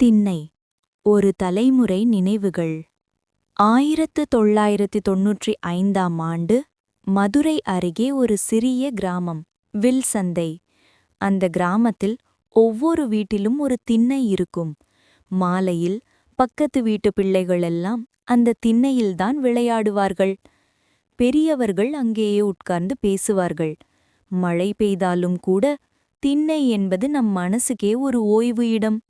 திண்ணை. ஒரு தலைமுறை நினைவுகள். ஆயிரத்து தொள்ளாயிரத்து தொன்னூற்றி ஐந்தாம் ஆண்டு மதுரை அருகே ஒரு சிறிய கிராமம் வில் சந்தை அந்த கிராமத்தில் ஒவ்வொரு வீட்டிலும் ஒரு திண்ணை இருக்கும். மாலையில் பக்கத்து வீட்டு பிள்ளைகளெல்லாம் அந்த திண்ணையில்தான் விளையாடுவார்கள். பெரியவர்கள் அங்கேயே உட்கார்ந்து பேசுவார்கள். மழை பெய்தாலும் கூட திண்ணை என்பது நம் மனசுக்கே ஒரு ஓய்வு இடம்.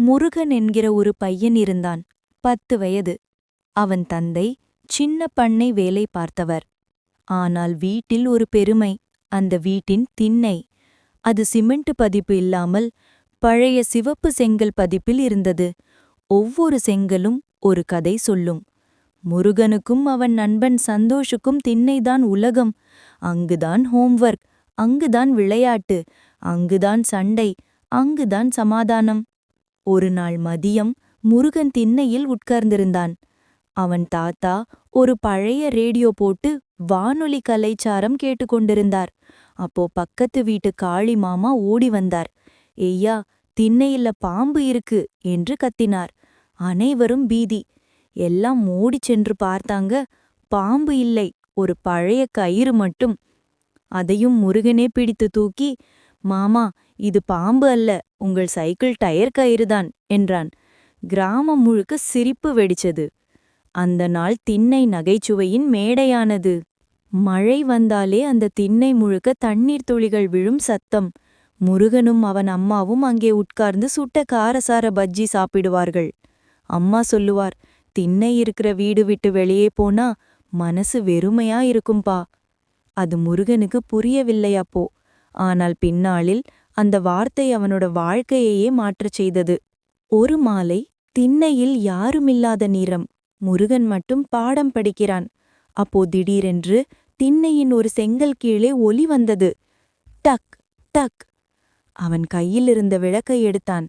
முருகன் என்கிற ஒரு பையன் இருந்தான். பத்து வயது. அவன் தந்தை சின்ன பண்ணை வேலை பார்த்தவர். ஆனால் வீட்டில் ஒரு பெருமை. அந்த வீட்டின் திண்ணை. அது சிமெண்ட் பதிப்பு இல்லாமல் பழைய சிவப்பு செங்கல் பதிப்பில் இருந்தது. ஒவ்வொரு செங்கலும் ஒரு கதை சொல்லும். முருகனுக்கும் அவன் நண்பன் சந்தோஷுக்கும் திண்ணைதான் உலகம். அங்குதான் ஹோம்வொர்க். அங்குதான் விளையாட்டு. அங்குதான் சண்டை. அங்குதான் சமாதானம். ஒரு நாள் மதியம் முருகன் திண்ணையில் உட்கார்ந்திருந்தான். அவன் தாத்தா ஒரு பழைய ரேடியோ போட்டு வானொலி கலைச்சாரம் கேட்டுக்கொண்டிருந்தார் அப்போ பக்கத்து வீட்டு காளி மாமா ஓடி வந்தார். ஐயா திண்ணையில பாம்பு இருக்கு என்று கத்தினார். அனைவரும் பீதி. எல்லாம் ஓடி சென்று பார்த்தாங்க பாம்பு இல்லை ஒரு பழைய கயிறு மட்டும். அதையும் முருகனே பிடித்து தூக்கி மாமா இது பாம்பு அல்ல உங்கள் சைக்கிள் டயர் கயிறுதான் என்றான். கிராமம் முழுக்க சிரிப்பு வெடிச்சது. அந்த நாள் திண்ணை நகைச்சுவையின் மேடையானது. மழை வந்தாலே அந்த திண்ணை முழுக்க தண்ணீர் துளிகள் விழும் சத்தம். முருகனும் அவன் அம்மாவும் அங்கே உட்கார்ந்து சுட்ட காரசார பஜ்ஜி சாப்பிடுவார்கள். அம்மா சொல்லுவார் திண்ணை இருக்கிற வீடு விட்டு வெளியே போனா மனசு வெறுமையா இருக்கும்பா. அது முருகனுக்கு புரியவில்லை அப்போ ஆனால் பின்னாளில் அந்த வார்த்தை அவனோட வாழ்க்கையையே மாற்றச் செய்தது. ஒரு மாலை திண்ணையில் யாருமில்லாத நேரம் முருகன் மட்டும் பாடம் படிக்கிறான். அப்போ திடீரென்று திண்ணையின் ஒரு செங்கல் கீழே ஒலி வந்தது. டக் டக். அவன் கையிலிருந்த விளக்கை எடுத்தான்.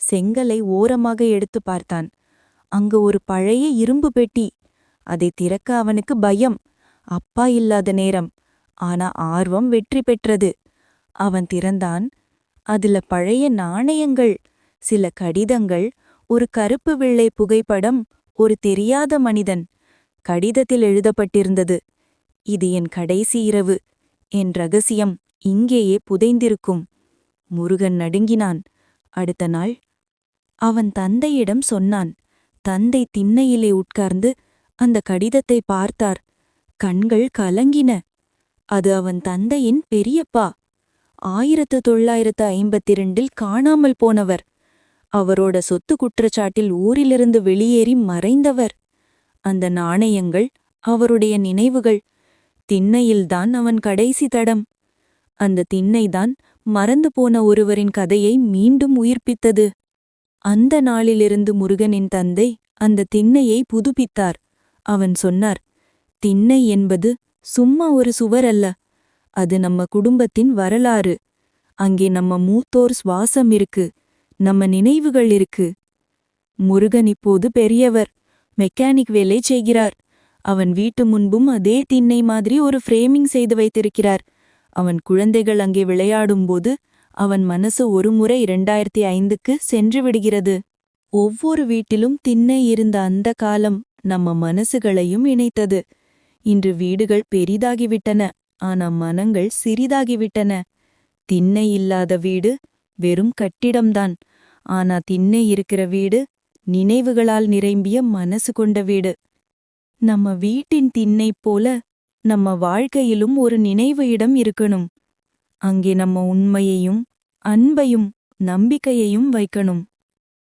செங்கலை ஓரமாக எடுத்து பார்த்தான். அங்கு ஒரு பழைய இரும்பு பெட்டி. அதை திறக்க அவனுக்கு பயம். அப்பா இல்லாத நேரம். ஆனா ஆர்வம் வெற்றி பெற்றது. அவன் திறந்தான். அதுல பழைய நாணயங்கள் சில கடிதங்கள் ஒரு கருப்பு வெள்ளை புகைப்படம் ஒரு தெரியாத மனிதன். கடிதத்தில் எழுதப்பட்டிருந்தது இது என் கடைசி இரவு என் ரகசியம் இங்கேயே புதைந்திருக்கும். முருகன் நடுங்கினான். அடுத்த நாள் அவன் தந்தையிடம் சொன்னான். தந்தை திண்ணையிலே உட்கார்ந்து அந்த கடிதத்தை பார்த்தார். கண்கள் கலங்கின. அது அவன் தந்தையின் பெரியப்பா. ஆயிரத்து தொள்ளாயிரத்து ஐம்பத்திரண்டில் காணாமல் போனவர். அவரோட சொத்து குற்றச்சாட்டில் ஊரிலிருந்து வெளியேறி மறைந்தவர். அந்த நாணயங்கள் அவருடைய நினைவுகள் திண்ணையில்தான் அவன் கடைசி தடம். அந்த திண்ணைதான் மறந்து போன ஒருவரின் கதையை மீண்டும் உயிர்ப்பித்தது. அந்த நாளிலிருந்து முருகனின் தந்தை அந்த திண்ணையை புதுப்பித்தார். அவன் சொன்னார் திண்ணை என்பது சும்மா ஒரு சுவர் அல்ல அது நம்ம குடும்பத்தின் வரலாறு. அங்கே நம்ம மூத்தோர் சுவாசம் இருக்கு. நம்ம நினைவுகள் இருக்கு. முருகன் இப்போது பெரியவர். மெக்கானிக் வேலை செய்கிறார். அவன் வீட்டு முன்பும் அதே திண்ணை மாதிரி ஒரு ஃப்ரேமிங் செய்து வைத்திருக்கிறார். அவன் குழந்தைகள் அங்கே விளையாடும்போது அவன் மனசு ஒருமுறை இரண்டாயிரத்தி ஐந்துக்கு சென்று விடுகிறது. ஒவ்வொரு வீட்டிலும் திண்ணை இருந்த அந்த காலம் நம்ம மனசுகளையும் இணைத்தது. இன்று வீடுகள் பெரிதாகிவிட்டன. ஆனா மனங்கள் சிறிதாகிவிட்டன. திண்ணை இல்லாத வீடு வெறும் கட்டிடம்தான். ஆனா திண்ணை இருக்கிற வீடு நினைவுகளால் நிரம்பிய மனசு கொண்ட வீடு. நம்ம வீட்டின் திண்ணை போல நம்ம வாழ்க்கையிலும் ஒரு நினைவு இடம் இருக்கணும். அங்கே நம்ம உண்மையையும் அன்பையும் நம்பிக்கையையும் வைக்கணும்.